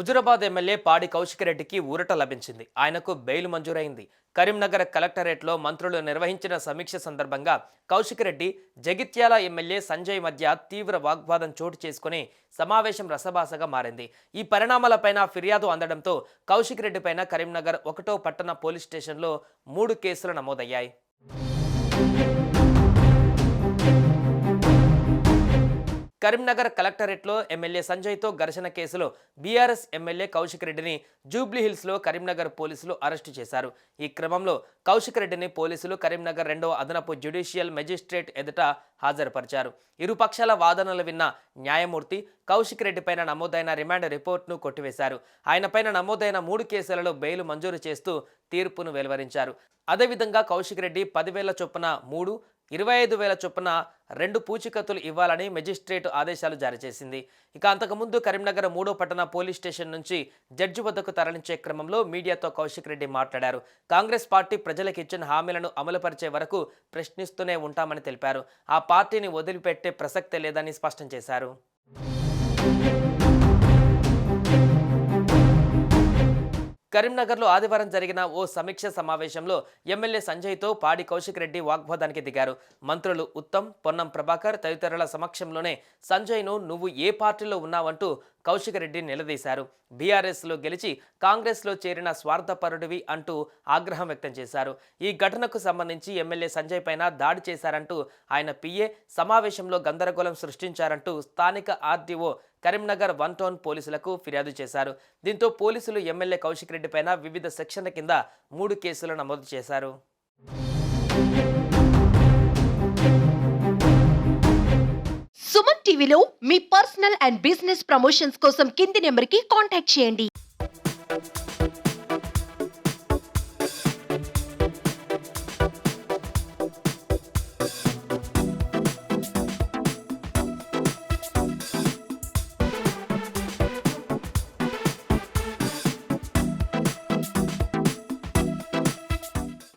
Huzurabad MLA పాడి కౌశిక్ రెడ్డికి ఊరట లభించింది. ఆయనకు బెయిల్ మంజూరైంది. కరీంనగర్ కలెక్టరేట్లో మంత్రులు నిర్వహించిన సమీక్ష సందర్భంగా కౌశిక్ రెడ్డి జగిత్యాల ఎమ్మెల్యే సంజయ్ మధ్య తీవ్ర వాగ్వాదం చోటు చేసుకుని సమావేశం రసభాసగా మారింది. ఈ పరిణామాలపైన ఫిర్యాదు అందడంతో కౌశిక్ రెడ్డి పైన కరీంనగర్ ఒకటో పట్టణ పోలీస్ స్టేషన్లో మూడు కేసులు నమోదయ్యాయి. కరీంనగర్ కలెక్టరేట్లో ఎమ్మెల్యే సంజయ్తో ఘర్షణ కేసులో బీఆర్ఎస్ ఎమ్మెల్యే కౌశిక్ రెడ్డిని జూబ్లీహిల్స్లో కరీంనగర్ పోలీసులు అరెస్టు చేశారు. ఈ క్రమంలో కౌశిక్ రెడ్డిని పోలీసులు కరీంనగర్ రెండవ అదనపు జ్యుడిషియల్ మెజిస్ట్రేట్ ఎదుట హాజరుపరిచారు. ఇరుపక్షాల వాదనలు విన్న న్యాయమూర్తి కౌశిక్ రెడ్డి పైన నమోదైన రిమాండ్ రిపోర్ట్ను కొట్టివేశారు. ఆయనపైన నమోదైన మూడు కేసులలో బెయిల్ మంజూరు చేస్తూ తీర్పును వెలువరించారు. అదేవిధంగా కౌశిక్ రెడ్డి పదివేల చొప్పున మూడు ఇరవై ఐదు వేల చొప్పున రెండు పూచికత్తులు ఇవ్వాలని మెజిస్ట్రేట్ ఆదేశాలు జారీ చేసింది. ఇక అంతకుముందు కరీంనగర్ మూడో పట్టణ పోలీస్ స్టేషన్ నుంచి జడ్జి వద్దకు తరలించే క్రమంలో మీడియాతో కౌశిక్ రెడ్డి మాట్లాడారు. కాంగ్రెస్ పార్టీ ప్రజలకు ఇచ్చిన హామీలను అమలుపరిచే వరకు ప్రశ్నిస్తూనే ఉంటామని తెలిపారు. ఆ పార్టీని వదిలిపెట్టే ప్రసక్తే లేదని స్పష్టం చేశారు. కరీంనగర్లో ఆదివారం జరిగిన ఓ సమీక్ష సమావేశంలో ఎమ్మెల్యే సంజయ్తో పాడి కౌశిక్ రెడ్డి వాగ్వాదానికి దిగారు. మంత్రులు ఉత్తమ్ పొన్నం ప్రభాకర్ తదితరుల సమక్షంలోనే సంజయ్ను నువ్వు ఏ పార్టీలో ఉన్నావంటూ కౌశిక్ రెడ్డి నిలదీశారు. బీఆర్ఎస్లో గెలిచి కాంగ్రెస్లో చేరిన స్వార్థపరుడివి అంటూ ఆగ్రహం వ్యక్తం చేశారు. ఈ ఘటనకు సంబంధించి ఎమ్మెల్యే సంజయ్ పైన దాడి చేశారంటూ ఆయన పిఏ సమావేశంలో గందరగోళం సృష్టించారంటూ స్థానిక ఆర్డీఓ కరీంనగర్ వన్ టౌన్ పోలీసులకు ఫిర్యాదు చేశారు. దీంతో పోలీసులు ఎమ్మెల్యే కౌశిక్ రెడ్డి పైన వివిధ సెక్షన్ల కింద మూడు కేసులు నమోదు చేశారు. సుమన్ టీవీలో మీ పర్సనల్ అండ్ బిజినెస్ ప్రమోషన్స్ కోసం కింది నెంబర్కి కాంటాక్ట్ చేయండి.